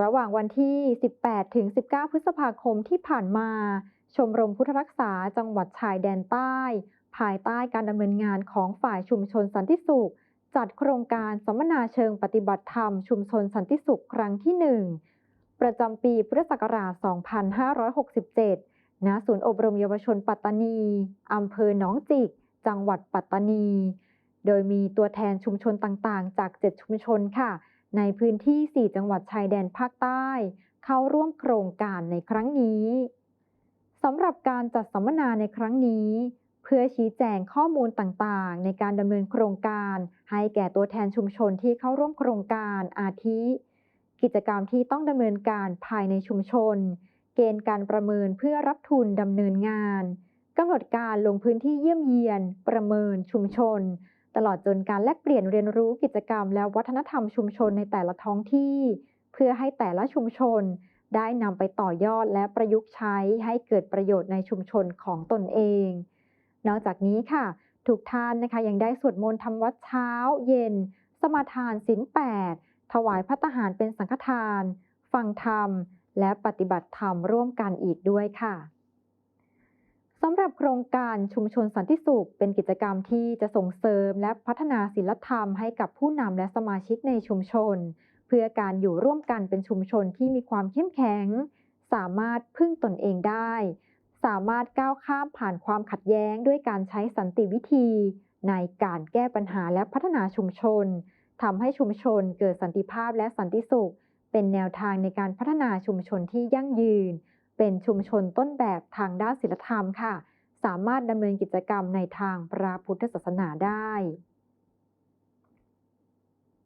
ระหว่างวันที่ 18 ถึง 19 พฤษภาคมที่ผ่านมา ชมรมพุทธรักษาจังหวัดชายแดนใต้ ภายใต้การดำเนินงานของฝ่ายชุมชนสันติสุข จัดโครงการสัมมนาเชิงปฏิบัติธรรมชุมชนสันติสุขครั้งที่ 1 ประจำปีพุทธศักราช 2567 ณ ศูนย์อบรมเยาวชนปัตตานีอำเภอหนองจิก จังหวัดปัตตานี โดยมีตัวแทนชุมชนต่างๆ จาก 7 ชุมชนค่ะ ในพื้นที่ 4 จังหวัดชายแดนภาคใต้ เข้าร่วมโครงการในครั้งนี้สำหรับการจัดสัมมนาในครั้งนี้ เพื่อชี้แจงข้อมูลต่างๆ ในการดำเนินโครงการ ให้แก่ตัวแทนชุมชนที่เข้าร่วมโครงการอาทิ กิจกรรมที่ต้องดำเนินการภายในชุมชน เกณฑ์การประเมินเพื่อรับทุนดำเนินงานกำหนดการลงพื้นที่เยี่ยมเยียน ประเมินชุมชน ตลอดจนการแลกเปลี่ยนเรียนรู้กิจกรรม และวัฒนธรรมชุมชนในแต่ละท้องที่ เพื่อให้แต่ละชุมชน ได้นำไปต่อยอดและประยุกต์ใช้ให้เกิดประโยชน์ในชุมชนของตนเอง นอกจากนี้ค่ะ ทุกท่านนะคะยังได้สวดมนต์ทำวัดเช้า เย็น สมาทานศีลแปดถวายพระทหารเป็นสังฆทาน ฟังธรรม และปฏิบัติธรรมร่วมกันอีกด้วยค่ะ หรับโครงการชุมชนสันติสุข เป็นกิจกรรมที่จะส่งเสริมและพัฒนาศีลธรรมให้กับผู้นำและสมาชิกในชุมชน เพื่อการอยู่ร่วมกันเป็นชุมชนที่มีความเข้มแข็ง สามารถพึ่งตนเองได้ สามารถก้าวข้ามผ่านความขัดแย้งด้วยการใช้สันติวิธี ในการแก้ปัญหาและพัฒนาชุมชนทำให้ชุมชนเกิดสันติภาพและสันติสุข เป็นแนวทางในการพัฒนาชุมชนที่ยั่งยืน เป็นชุมชนต้นแบบทางด้านศีลธรรมค่ะ สามารถดำเนินกิจกรรมในทางพระพุทธศาสนาได้